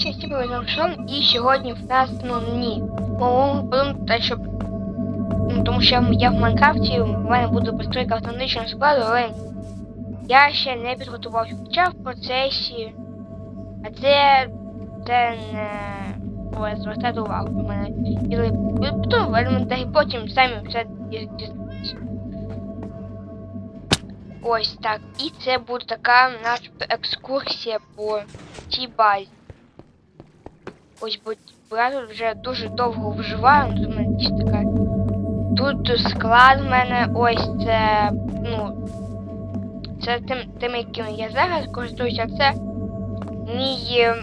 ще всі Шон, і сьогодні в нас, ну. Ну, тому що я в Майнкрафті, у мене буде постройка автоматичного складу, але я ще не підготувався. Хоча в процесі. А це. це не. Звертати увагу на мене. І потім в елементарі потім самі все дізнаєтеся. Ось так. І це буде така начебто екскурсія по цій базі. Ось бо тут вже дуже довго вживаю, ну, мене якась така. Тут склад в мене ось це. Ну. Це тим, тим яким я зараз користуюся, а це мій.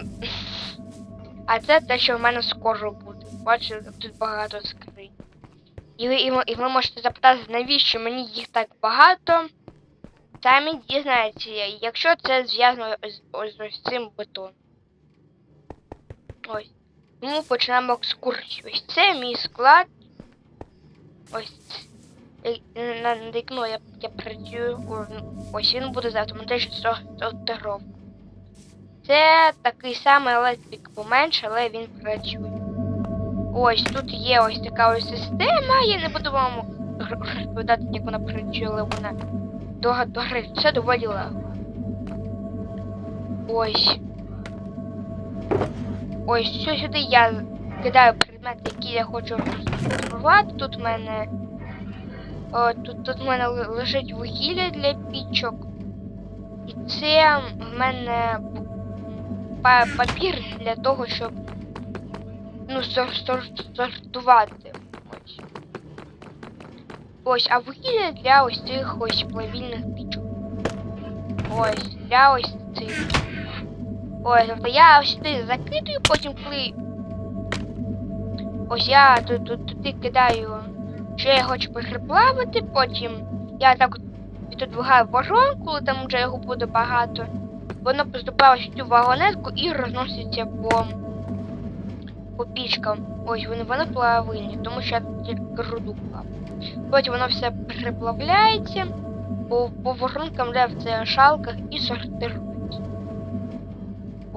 А це те, що в мене скоро буде. Бачите, тут багато скринь. І ви, і, і ви можете запитати, навіщо мені їх так багато. Самі дізнаєтеся, якщо це зв'язано з ось з цим бетоном. Ось. Тому почнемо екскурсію. Ось це мій склад. Ось. е, На, вікно я, я працюю. Ну, Ось він буде за автоматичну сор- сортировку. Це такий самий електрик поменше, але він працює. Ось тут є ось така ось система. Я не буду вам розповідати, як вона працює, але вона до, гри. Все доволі. Ось. Ось все сюди я кидаю предмети, які я хочу розформувати. Тут в мене. О, тут, тут в мене лежить вугілля для пічок. І це в мене па- папір для того, щоб ну, сор, сор, сортувати. Ось. Ось, а вугілля для ось цих ось плавільних пічок. Ось, для ось цих. Ось, тобто я сюди закидую, потім коли. Ось я тут, туди кидаю, що я хочу переплавити, потім я так відодвигаю вагон, коли там вже його буде багато. Воно поступає в цю вагонетку і розноситься по, по пічкам. Ось вони, вони плавильні, тому що я тільки руду плаваю. Потім воно все переплавляється по, по воронкам, де в це шалках і сортирується.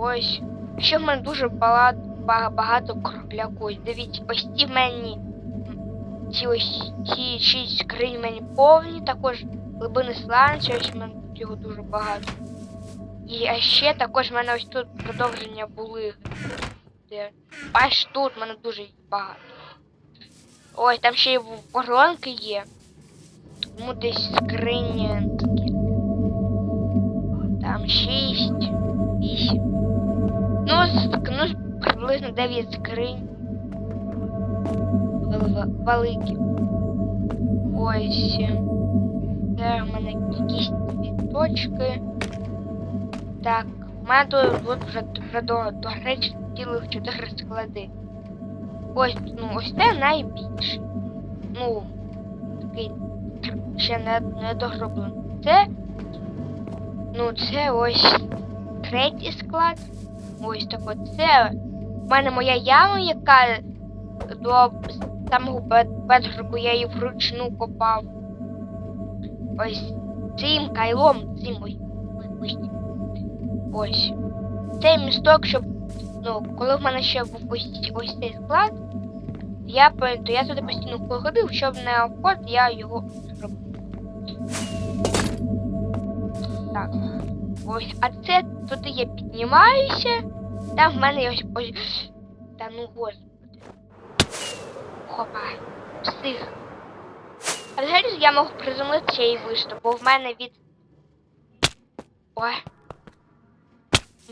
Ось. Ще в мене дуже багато, багато кропляку. Дивіться, ось ці мені ці ось ці шість скринь мені повні, також глибини сланця, ось в мене тут його дуже багато. І а ще також в мене ось тут продовження були. Де аж тут в мене дуже багато. Ось там ще й воронки є. Тому десь скрині такі. Там 6, 8. Ну, ну, приблизно 9 скринь. Вел- Великі. Ось. Це в мене якісь цвіточки. Так, у мене тут, вже, до, до речі цілих 4 склади. Ось, ну, ось це найбільший. Ну, такий ще не, не догроблений. Це. Ну, це ось третій склад. Ось так от. Це в мене моя яма, яка до самого бед- бедроку я її вручну копав. Ось цим кайлом, цим ось. ось. Ось. Цей місток, щоб. Ну, коли в мене ще був ось, ось цей склад, я, то я туди постійно ходив, щоб не обход, я його зробив. Так. Ось, а це туди я піднімаюся. Там в мене ось ось. Та ну господи. Хопа. Встиг. А взагалі я можу приземлитися і вийти, бо в мене від. Ой.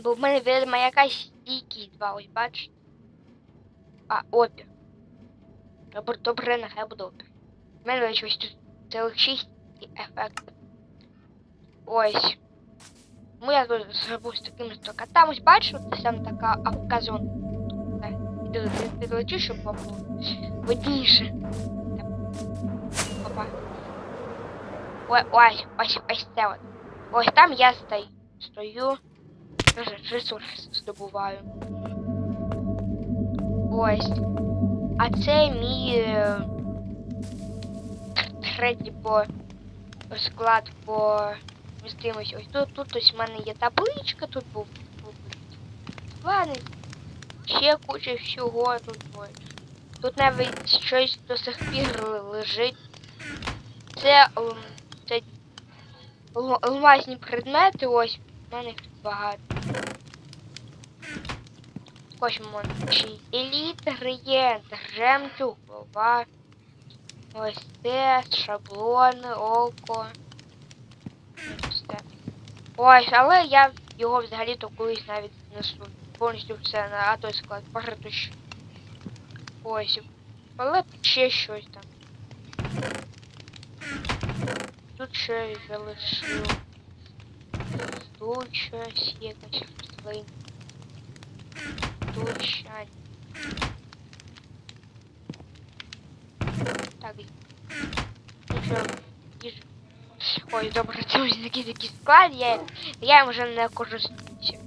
Бо в мене від маяка стійкість два, ось бачиш. А, опір. Добре, добре, нехай буде опір. В мене ось тут цілих шість ефектів. Ось. Ну я зробив з таким сток. А там ось от там така авказон. Підлечу, щоб вам було видніше. Опа. Ой, ой, ось, ось це от. Ось там я стою. Стою. Ресурс здобуваю. Ось. А це мій е, третій по склад по містимось. Ось тут, тут ось в мене є табличка, тут був, плани. ще куча всього тут. Ой. Тут навіть щось до сих пір лежить. Це, ем, це ал- алмазні предмети, ось в мене їх тут багато. Ось мончі. Еліт, реєнт, жемчуг, голова. Ось це, шаблони, око. Ось але я його взагалі-то колись навіть несу. Повністю все на той склад. Ще. Ось. Але ще щось там. Тут ще залишив. Тут щось є якась рослина. Тут ще. Так. Ну що, їж. Ой, добре, це ось такий такий склад, я, я їм вже не користуюся.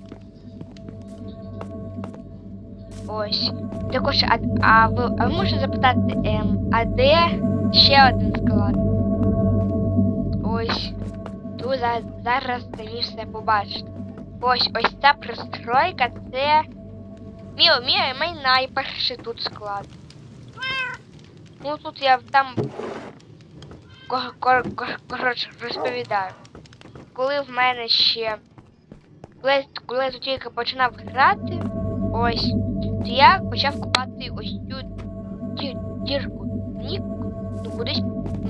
Ось. Також, а, а ви, а ви можете запитати, ем, а де ще один склад? Ось. Тут за- зараз самі все побачите. Ось ось ця пристройка, це мій, мій, мій найперший тут склад. Ну тут я там коротше розповідаю. Коли в мене ще. Коли, коли я тут тільки починав грати, ось, то я почав купати ось цю ді- дірку. Мені ну, кудись.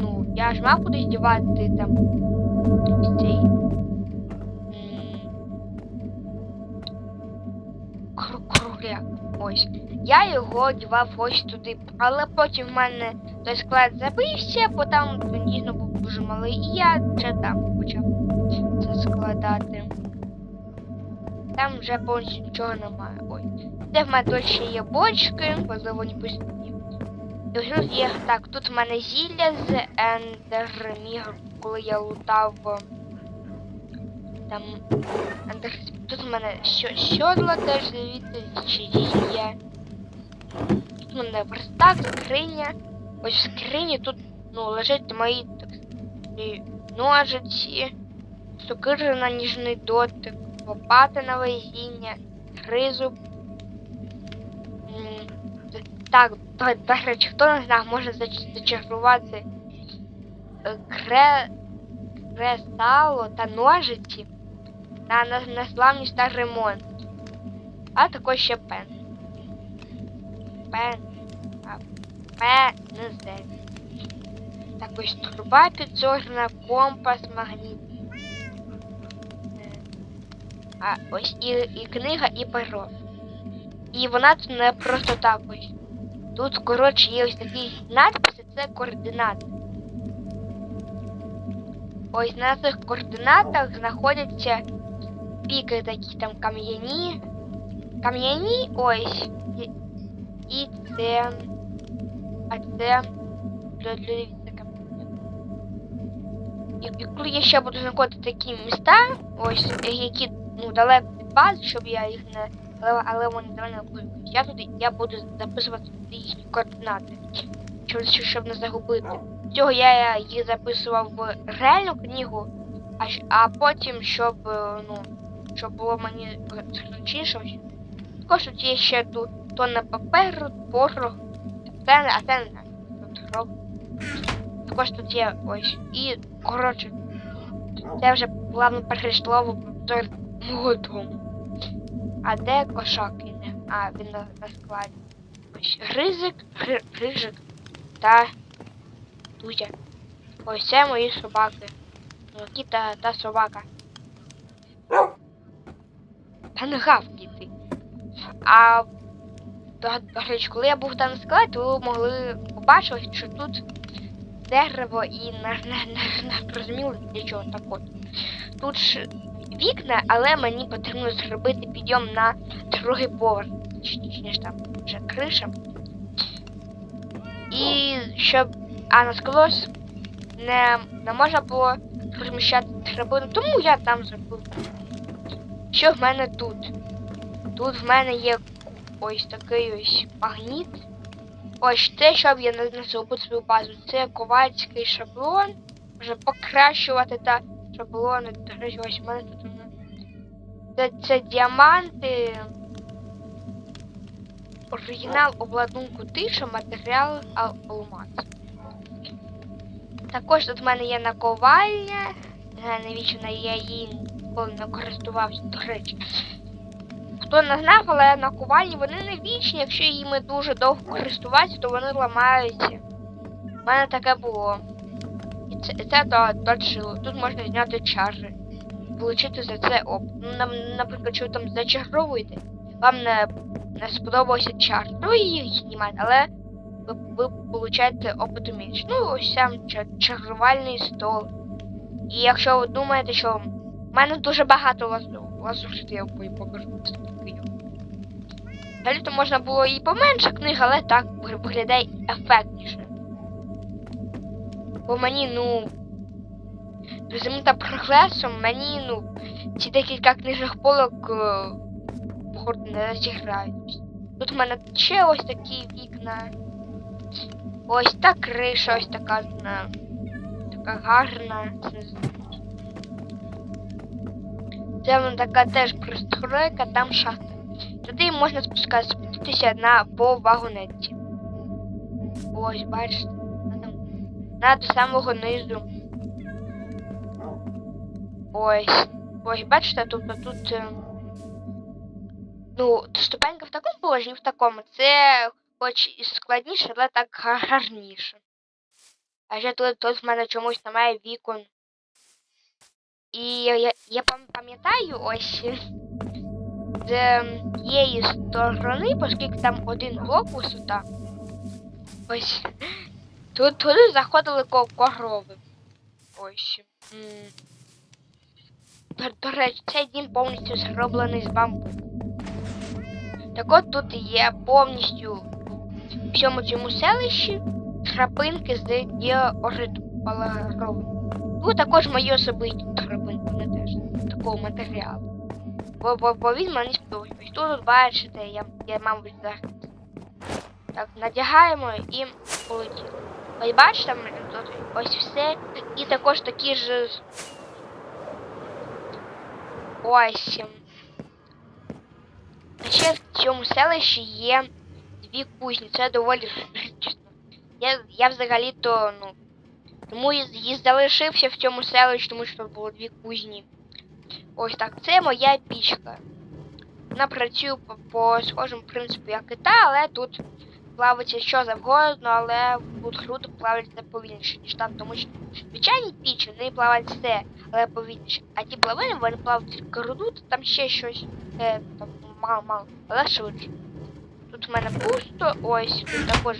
Ну, я ж мав кудись дівати там ось цей. Кругляк. Ось. Я його дівав ось туди. Але потім в мене той склад забився, бо там він дійсно був дуже малий, і я вже там почав це складати. Там вже повністю нічого немає. Ой. Де в мене тут є бочки, можливо, вони пустні. І ось є. Так, тут в мене зілля з ендермігр, коли я лутав е, там ендер... Тут в мене сьодла теж звідти чи є. Тут в мене верстак, скриня. Ось в скрині тут ну, лежать мої ножиці, сокири на ніжний дотик, лопата на везіння, т- Так, до, речі, хто не знав, може зач- зачарувати е, кре, кресало та ножиці на, на, на славність та ремонт. А також ще пен. Пен. Так ось труба підзорна, компас, магніт. А ось і, і книга, і перо. І вона тут не просто так ось. Тут, коротше, є ось такі надписи, це координати. Ось на цих координатах знаходяться піки такі там кам'яні. Кам'яні ось. І, і це. А це. Для, для дивіться. І, коли я ще буду знаходити такі міста, ось, е, які ну, далеко від бази, щоб я їх не. Але, але вони довольно. Я туди я буду записувати їхні координати. Щоб, щоб не загубити. Цього я їх записував в реальну книгу, а, а потім, щоб, е, ну, щоб було мені зручніше. ось. Також тут є ще тут тонна паперу, порох, це, а це тут роб. Також тут є ось. І, коротше, це вже плавно перейшло до мого дому. А де кошак іде? А, він на, на складі. Ось гризик, гри, та Тузя. Ось це мої собаки. Які та, собака. Та не гавки ти. А речі, коли я був там то ви могли побачити, що тут дерево і не, не, не, не зрозуміло для чого так от. Тут ж вікна, але мені потрібно зробити підйом на другий поверх. Точніше там вже криша. І щоб а на склос не, не можна було розміщати драбину, тому я там зробив. Що в мене тут? Тут в мене є ось такий ось магніт. Ось те, щоб я не, не забув свою базу. Це ковальський шаблон. Може покращувати та шаблони. Ось в мене тут. Це, це діаманти. оригінал обладунку тиша, матеріал алмаз. Також тут в мене є наковальня. Не знаю, я її ніколи користувався, до речі. Хто не знав, але наковальні вони не вічні, якщо їми дуже довго користуватися, то вони ламаються. У мене таке було. І це, і це то точило. Тут можна зняти чари. Получити за це оп. Ну, наприклад, що ви там зачаровуєте, вам не, не сподобався чар. Ну і їх знімати, але ви, ви получаєте опиту менше. Ну, ось сам ча- чарувальний стол. І якщо ви думаєте, що в мене дуже багато лазу, лазурів, я покажу. Далі то можна було і поменше книг, але так виглядає ефектніше. Бо мені, ну. Розумієте, та прогресом мені, ну, ці декілька книжних полок е, походу не зіграють. Тут в мене ще ось такі вікна. Ось та криша, ось така, на, така гарна. Це вона така теж пристройка, там шахта. Туди можна спускатися, на по вагонетці. Ось, бачите, на самого низу. Ось. Ось, бачите, тобто тут. е, Ну, ступенька в такому положенні, в такому. Це хоч і складніше, але так гарніше. А ще тут, тут в мене чомусь немає вікон. І я, я пам- пам'ятаю ось з цієї сторони, оскільки там один блок висота. Ось. Тут туди заходили ко- корови. Ось. До, речі, цей дім повністю зроблений з бамбуку. Так от тут є повністю в всьому цьому селищі храпинки з діориту. Тут також мої особисті храпинки, вони теж такого матеріалу. Бо, бо, бо він мені сподобався. Ось Тут бачите, я, я мабуть, зараз. Так, надягаємо і полетіли. Ось бачите, тут ось все. І також такі ж. Ось. ще в цьому селищі є дві кузні. Це доволі рідкісно. Я, я взагалі-то, ну. Тому і залишився в цьому селищі, тому що тут було дві кузні. Ось так. Це моя пічка. Вона працює по, по схожому принципу, як і та, але тут плавиться що завгодно, але круто плавиться повільніше, ніж там, тому що звичайні пічі, вони плавають все, але повільніше. А ті плавини, вони плавають руду, там ще щось е, там мало-мало, але швидше. Тут в мене пусто, ось тут також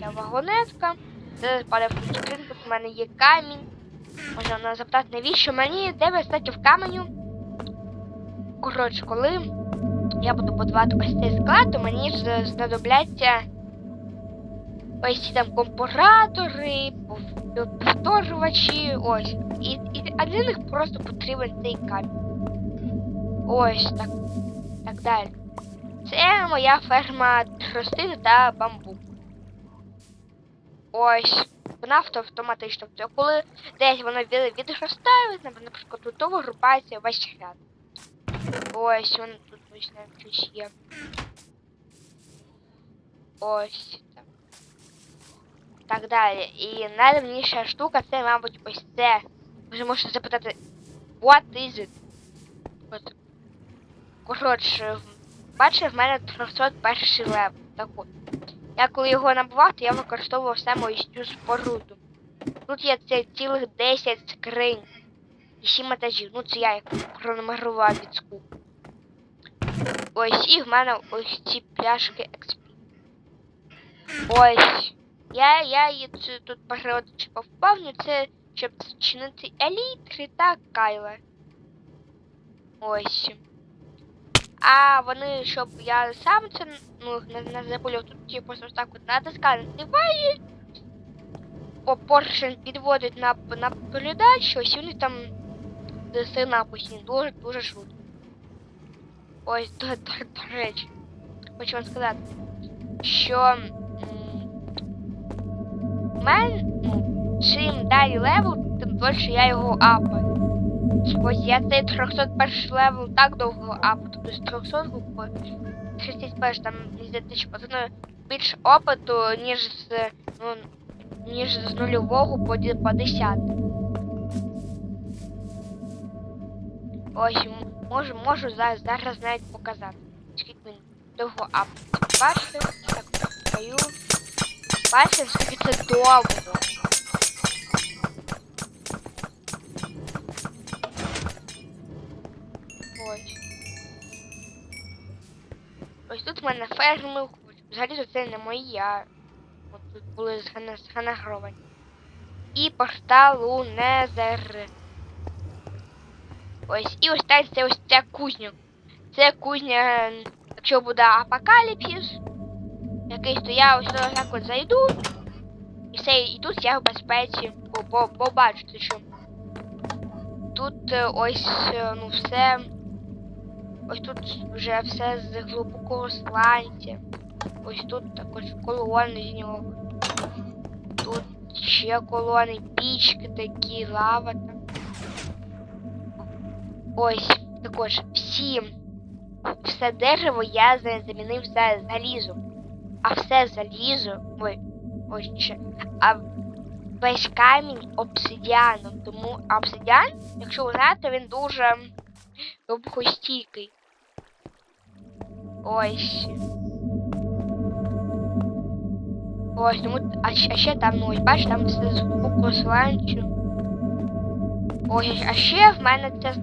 є вагонетка. Це падає скринку, тут в мене є камінь. Можна запитати, навіщо мені де достати в каменю? Коротше, коли я буду будувати ось цей склад, то мені знадобляться ось ці там компоратори, повторювачі, ось. І, і, а для них просто потрібен цей камінь. Ось так. Так далі. Це моя ферма тростини та бамбук. Ось. Авто автоматично. Тобто, коли десь воно від- відростає, наприклад, тут то вирубається весь ряд. Ось він тут ось навіть щось є. Ось так. Так далі. І найдавніша штука це, мабуть, ось це. Вже можете запитати, what is it? От. Коротше, бачите, в мене 301 лев. Так от. Я коли його набував, то я використовував саме ось цю споруду. Тут є це цілих 10 скринь. І 7 етажів. Ну це я їх пронумерував від скуку. Ось і в мене ось ці пляшки XP. Ось. Я, я її тут періодично повповню, це щоб чинити елітри та кайла. Ось. А вони, щоб я сам це ну, не, не забув, тут типу ось так от натискати називає. О, поршень підводить на, на передачу, ось вони там сина постійно дуже дуже швидко. Ось, до, до, до речі, хочу вам сказати, що мен, ну, чим далі левел, тим дольше я його апаю. Ось я цей 301 левел так довго апаю, тобто з 300 по 61 там що потрібно більше опиту, ніж з ну, ніж з нульового по, по 10. Ось можу, можу зараз, зараз навіть показати. Скільки він довго ап. Бачите? Так, стою. Бачите, скільки це довго. Тут в взагалі то це не мої, а от тут були згана- зганагровані. І портал у Незер. Ось, і ось так це ось ця кузня. Це кузня, якщо буде апокаліпсис, якийсь, то я ось так от зайду. І все, і тут я в безпеці, бо, бо, бо що тут е, ось е, ну все. Ось тут вже все з глибокого сланця. Ось тут також колони з нього. Тут ще колони, пічки такі, лава. Ось також всі. Все дерево я замінив за залізо. А все залізо. Ой, ось ще. А весь камінь обсидіаном. Тому обсидіан, якщо ви знаєте, він дуже довгостійкий. Ось. Ось, тому, а, а ще там, ну ось бачиш, там все сланцю. Ось, а ще в мене ця,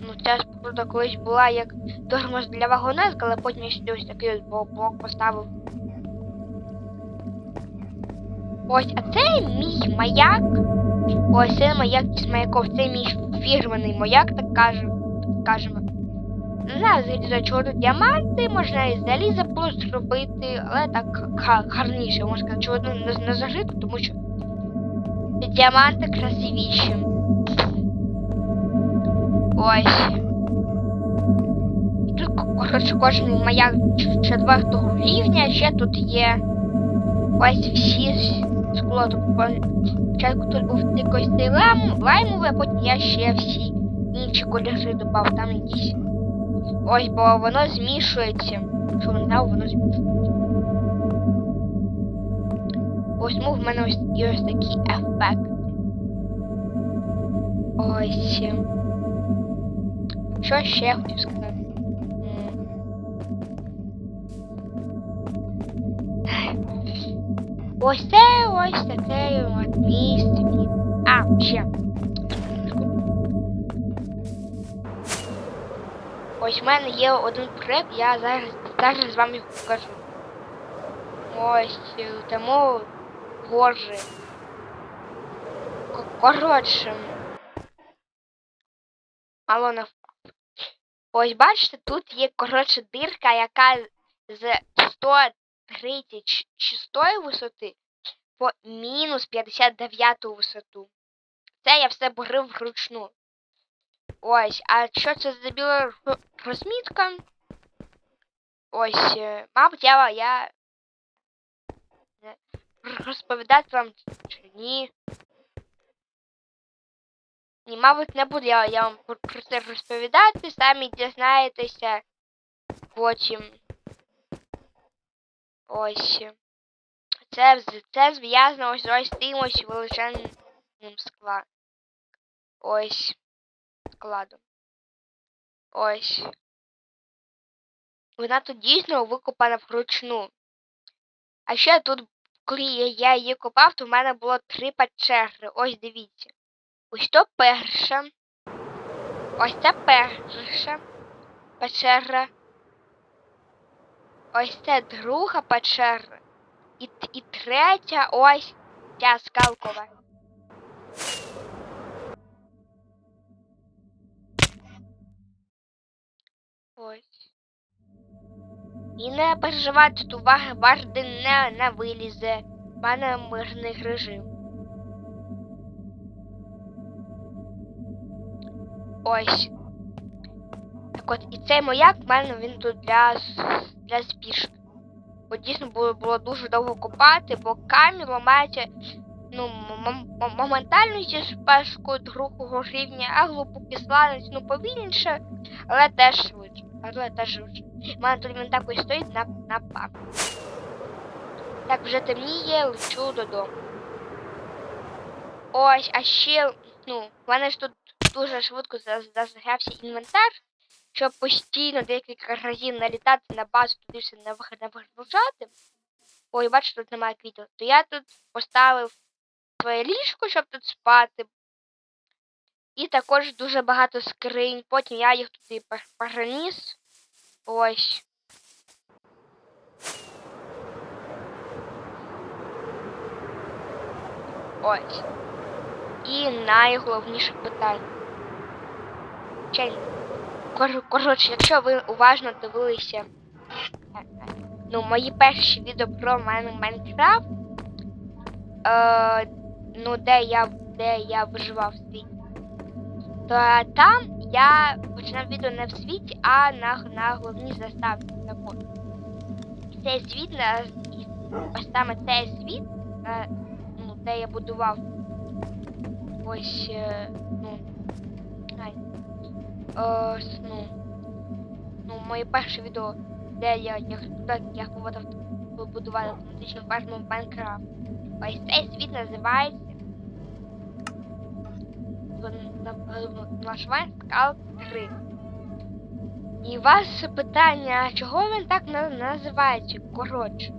ну, ця споруда колись була як тормоз для вагонетки, але потім я сюди ось такий ось блок, поставив. Ось, а це мій маяк. Ось це маяк з маяков, це мій фірменний маяк, так кажемо. Кажемо. За тут діаманти, можна і заліза було зробити, але так гарніше, можна сказати, чого не, зажито, тому що діаманти красивіші. Ось. І тут, коротше, кожен маяк четвертого рівня, ще тут є ось всі скло. Тут по- Спочатку тут був тільки ось лайм, лаймовий, а потім я ще всі інші кольори додав, там якісь. Ось, бо воно змішується. Що не знав, воно змішується. Ось тому в мене ось є ось такий ефект. Ось. Що ще я хотів сказати? Ось це ось таке от місце. А, ще. Ось в мене є один проект, я зараз, зараз вам його покажу. Ось е, тому гори. Коротше. Не впав. Ось бачите, тут є коротше дирка, яка з 136 висоти по мінус 59 висоту. Це я все борив вручну. Ось, а що це за біла розмітка? Ось, е, мабуть, я, я розповідати вам чи ні. Ні, мабуть, не буду я, я вам про це розповідати, самі дізнаєтеся потім. Ось. Це, вз- це зв'язано ось ось тим ось величезним скла. Ось складом. Ось. Вона тут дійсно викопана вручну. А ще тут, коли я її копав, то в мене було три печери. Ось дивіться. Ось то перша. Ось це перша печера. Ось це друга печера. І, і третя ось ця скалкова. І не переживайте, тут вар- варди не, не вилізе. В мене мирний режим. Ось. Так от, і цей маяк в мене він тут для, для спішки. Бо дійсно було, було дуже довго копати, бо камінь ламається ну, моментально зі спешкою другого рівня, а глибокий сланець, ну повільніше, але теж швидше. Але теж швидше. Тут він також стоїть на, на пам'ять. Так, вже темніє, лечу додому. Ось, а ще, ну, в мене ж тут дуже швидко за- зазагрався інвентар, щоб постійно декілька разів налітати на базу, туди все не вигружати. Ой, бачите, тут немає квітів. То я тут поставив своє ліжко, щоб тут спати. І також дуже багато скринь. Потім я їх туди пер- переніс. Ось. Ось. І найголовніше питання. Кор- Коротше, якщо ви уважно дивилися ну, мої перші відео про Майнкрафт, е, ну, де я, де я виживав в світі, то там я починав відео не в світі, а на, на головній заставці. Цей світ, на, ось саме цей світ, ну, де я будував ось, е, ну, ай, е, ну, ну, моє перше відео, де я, як, як, автоматичну ферму в Майнкрафт. Ось цей світ називається Нашвайн Скал 3. І вас питання, чого він так називається? Коротше.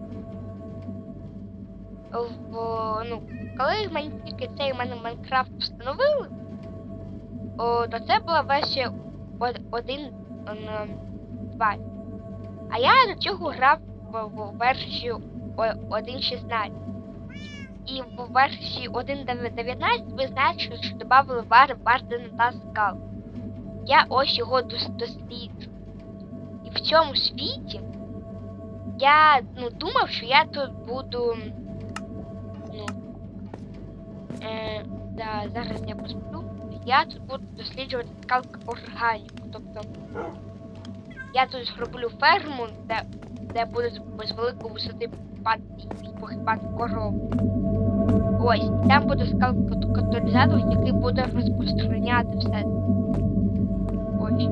В, ну, коли мені тільки цей мене Майнкрафт встановили, о, то це була версія 1.2. А я до цього грав в, в версію 1.16. І в версії 1.19 ви знаєте, що, додали вар Варден та Скал. Я ось його досліджу. І в цьому світі я ну, думав, що я тут буду. Ну, е, да, зараз я посплю. Я тут буду досліджувати скалку органіку. Тобто я тут зроблю ферму, де, де будуть з великої висоти погибати корови. Ось, там буде скал-каталізатор, який буде розпространяти все. Ось.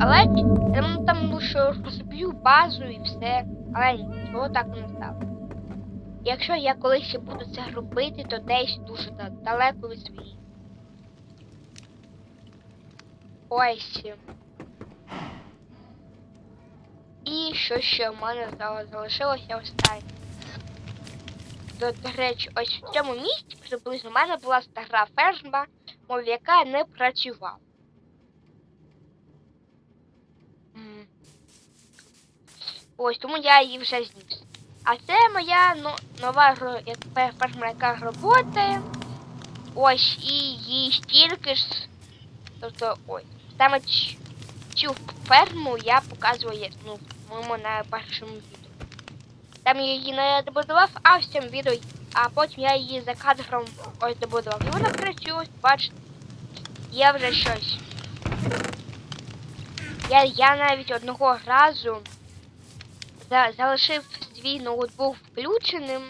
Але ну, там лише розб'ю базу і все. Але нічого так не стало. Якщо я колись буду це робити, то десь дуже далеко від свій. Ось. І що ще в мене зал- залишилося останнє. До, до речі, ось в цьому місці приблизно в мене була стара ферма, мов яка не працювала. Ось, тому я її вже зніс. А це моя ну, нова ферма, яка працює. Ось, і їй стільки ж. Тобто, ось, саме цю ферму я показую ну, в моєму на першому відео. Там я її не добудував, а в цьому а потім я її за кадром ось добудував. І вона працює, бачите, є вже щось. Я, я навіть одного разу за, залишив свій ноутбук включеним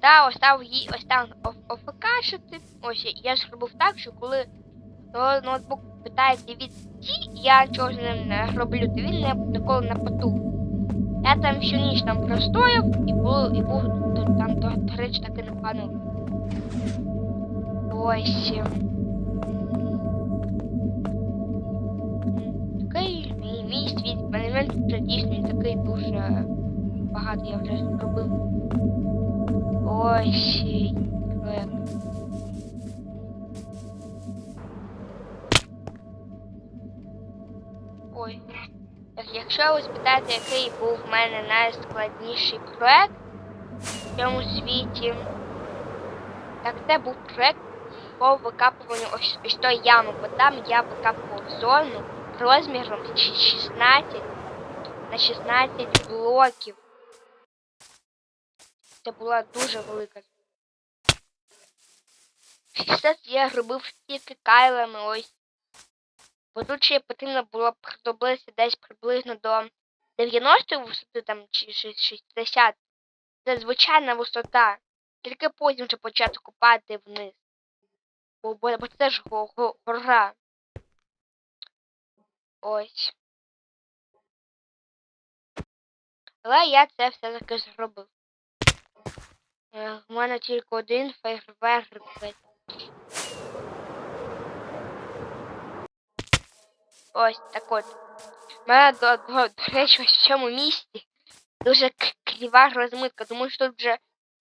та остав її ось там офкашити. Ось я зробив так, що коли но- ноутбук питається від я з ним не роблю, то він не ніколи не потух. Я там всю ніч там простояв і був, і був там до, речі таки непогано. Ось. Такий мій, мій світ, мене він вже дійсно такий дуже багато я вже зробив. Ось. Якщо ви спитаєте, який був в мене найскладніший проект в цьому світі, так це був проект по викапуванню ось, ось тої ями, бо там я викапував зону розміром 16 на 16 блоків. Це була дуже велика. Все це я робив тільки кайлами ось. Бо потрібно було б приблизити десь приблизно до 90 висоти там чи 60. Це звичайна висота. Тільки потім вже почати купати вниз. Бо, бо, бо це ж го- го- гора. Ось. Але я це все-таки зробив. Е, У мене тільки один фейерверк. Ось так от. У мене до, до, до речі, ось в цьому місці дуже кріва розмитка, тому що тут вже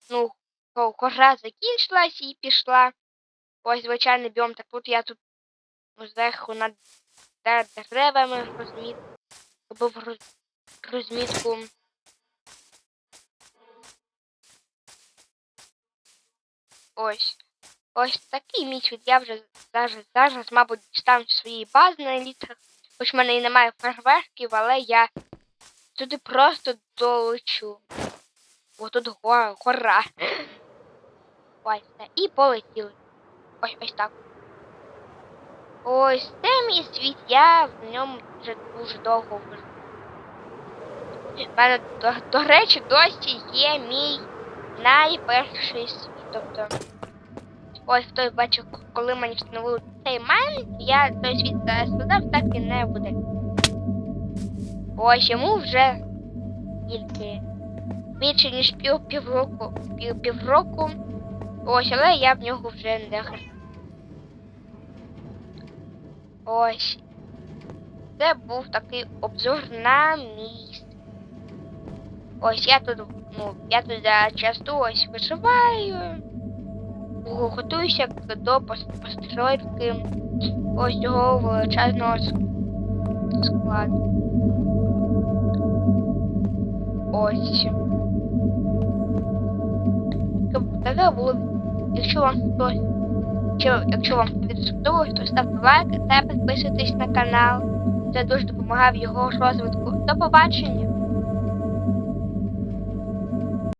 ну, го- гора закінчилась і пішла. Ось звичайний біом, так тут я тут ну, зверху над деревами розміт, робив роз- розмітку. Ось. Ось такий мій світ. Я вже зараз, зараз, мабуть, стану своєї бази на елітрах. Хоч в мене і немає фейерверків, але я туди просто долечу. О, тут гора. Ось все. І полетіли. Ось ось так. Ось це мій світ, я в ньому вже дуже довго живу. В мене, до, до речі, досі є мій найперший світ. Тобто, ось хтось бачив, коли мені встановили цей момент, я той світ сказав, так і не буде. Ось йому вже тільки більше ніж пів півроку. Пів, півроку. Ось, але я в нього вже не граю. Ось. Це був такий обзор на міст. Ось я тут, ну, я тут за часто ось виживаю. Го- Готуюся до постройки ось цього величезного складу. Ось. Таке було. Якщо вам хтось Якщо, вам відео то ставте лайк та підписуйтесь на канал. Це дуже допомагає в його розвитку. До побачення!